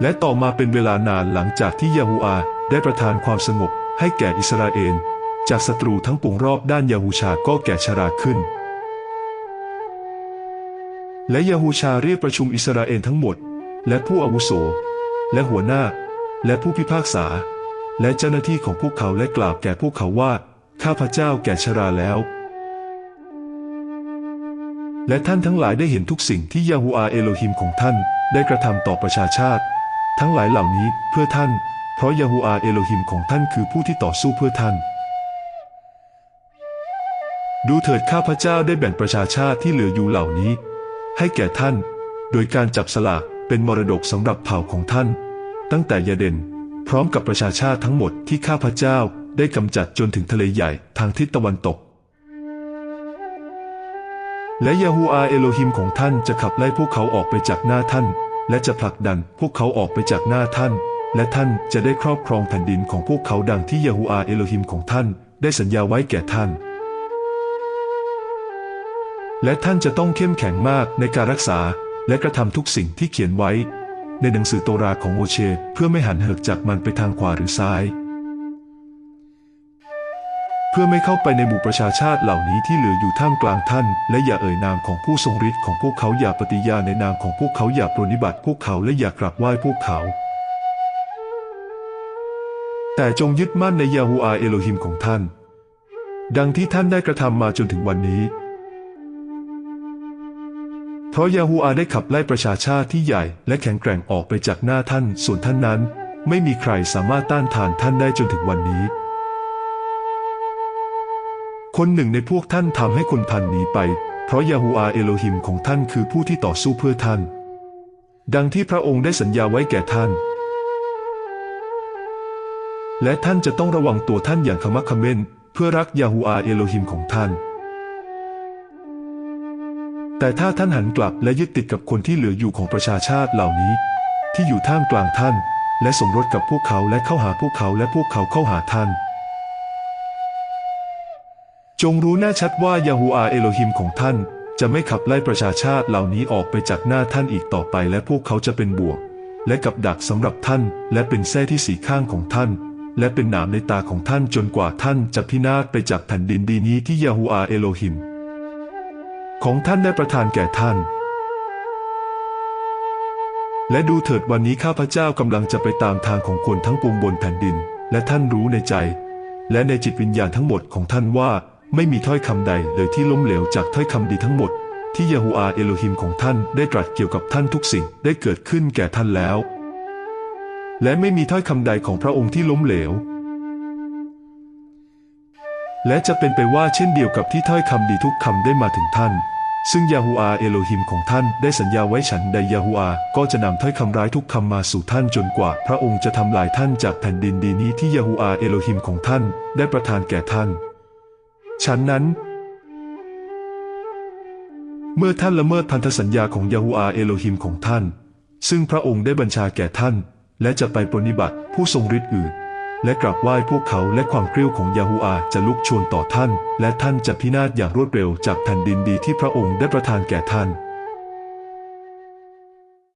และต่อมาเป็นเวลานานหลังจากที่ยาฮูอาได้ประทานความสงบให้แก่อิสราเอล จากศัตรูทั้งปวงรอบด้านยาฮูชาก็แก่ชราขึ้น และยาฮูชาเรียกประชุมอิสราเอลทั้งหมด และผู้อาวุโส และหัวหน้า และผู้พิพากษา และเจ้าหน้าที่ของพวกเขาและกล่าวแก่พวกเขาว่า ข้าพเจ้าแก่ชราแล้ว และท่านทั้งหลายได้เห็นทุกสิ่งที่ยาฮูอาเอโลฮิมของท่านได้กระทำต่อประชาชาติ ทั้งหลายเหล่านี้เพื่อท่าน เพราะยาฮูอาเอโลฮิมของท่านคือผู้ที่ต่อสู้เพื่อท่าน ดูเถิดข้าพเจ้าได้แบ่งประชาชาติที่เหลืออยู่เหล่านี้ ให้แก่ท่าน โดยการจับสลากเป็นมรดกสำหรับเผ่าของท่าน ตั้งแต่ยาเดนพร้อมกับประชาชาติทั้งหมดที่ข้าพเจ้าได้กำจัดจนถึงทะเลใหญ่ทางทิศตะวันตก และยาฮูอาเอโลฮิมของท่านจะขับไล่พวกเขาออกไปจากหน้าท่าน และจะผลักดันพวกเขาออกไปจากหน้าท่าน และท่านจะได้ครอบครองแผ่นดินของพวกเขาดังที่ยาฮูอาเอโลฮิมของท่านได้สัญญาไว้แก่ท่าน และท่านจะต้องเข้มแข็งมากในการรักษาและกระทำทุกสิ่งที่เขียนไว้ ในหนังสือโตราของโมเช เพื่อไม่หันเหิกจากมันไปทางขวาหรือซ้าย พื่อไม่เข้าไปในหมู่ประชาชาติเหล่านี้ที่เหลืออยู่ท่ามกลางท่าน และอย่าเอ่ยนามของผู้ทรงฤทธิ์ของพวกเขาอย่าปฏิญาณในนามของพวกเขาอย่าปรนนิบัติพวกเขาและอย่ากราบไหว้พวกเขา แต่จงยึดมั่นในยาฮูอาเอโลฮิมของท่าน ดังที่ท่านได้กระทำมาจนถึงวันนี้ เพราะยาฮูอาได้ขับไล่ประชาชาติที่ใหญ่ และแข็งแกร่งออกไปจากหน้าท่าน ส่วนท่านนั้น ไม่มีใครสามารถต้านทานท่านได้จนถึงวันนี้ คนหนึ่งในพวกท่านทำให้คนพันหนีไป เพราะยาฮูอาเอโลฮิมของท่านคือผู้ที่ต่อสู้เพื่อท่าน ดังที่พระองค์ได้สัญญาไว้แก่ท่าน และท่านจะต้องระวังตัวท่านอย่างขมักขม้นเพื่อรักยาฮูอาเอโลฮิมของท่าน แต่ถ้าท่านหันกลับและยึดติดกับคนที่เหลืออยู่ของประชาชาติเหล่านี้ ที่อยู่ท่ามกลางท่าน และสมรสกับพวกเขาและเข้าหาพวกเขาและพวกเขาเข้าหาท่าน จงรู้แน่ชัดว่ายาฮูอาเอโลฮิมของท่าน จะไม่ขับไล่ประชาชาติเหล่านี้ออกไปจากหน้าท่านอีกต่อไป และพวกเขาจะเป็นบวกและกับดักสำหรับท่าน และเป็นแส้ที่สีข้างของท่าน และเป็นหนามในตาของท่านจนกว่าท่านจะพินาศไปจากแผ่นดินดีนี้ที่ยาฮูอาเอโลฮิม ของท่านได้ประทานแก่ท่าน และดูเถิดวันนี้ข้าพเจ้ากำลังจะไปตามทางของคนทั้งปวงบนแผ่นดิน และท่านรู้ในใจ และในจิตวิญญาณทั้งหมดของท่านว่า ไม่มีถ้อยคำใดเลยที่ล้มเหลวจากถ้อยคำดีทั้งหมด ที่ยาฮูอาเอโลฮิมของท่านได้ตรัสเกี่ยวกับท่านทุกสิ่งได้เกิดขึ้นแก่ท่านแล้ว และไม่มีถ้อยคำใดของพระองค์ที่ล้มเหลว และจะเป็นไปว่าเช่นเดียวกับที่ถ้อยคำดีทุกคำได้มาถึงท่าน ซึ่งยาฮูอาเอโลฮิมของท่านได้สัญญาไว้ฉันใดยาฮูอาก็จะนำถ้อยคำร้ายทุกคำมาสู่ท่านจนกว่า พระองค์จะทำลายท่านจากแผ่นดินดีนี้ที่ยาฮูอาเอโลฮิมของท่านได้ประทานแก่ท่าน ฉันนั้น เมื่อท่านละเมิดพันธสัญญาของยาฮูอาเอโลฮิมของท่าน ซึ่งพระองค์ได้บัญชาแก่ท่าน และจะไปปรนนิบัติผู้ทรงฤทธิ์อื่น และกราบไหว้พวกเขาและความเกรี้ยวของยาฮูอาจะลุกโชนต่อท่าน และท่านจะพินาศอย่างรวดเร็วจากแผ่นดินดีที่พระองค์ได้ประทานแก่ท่าน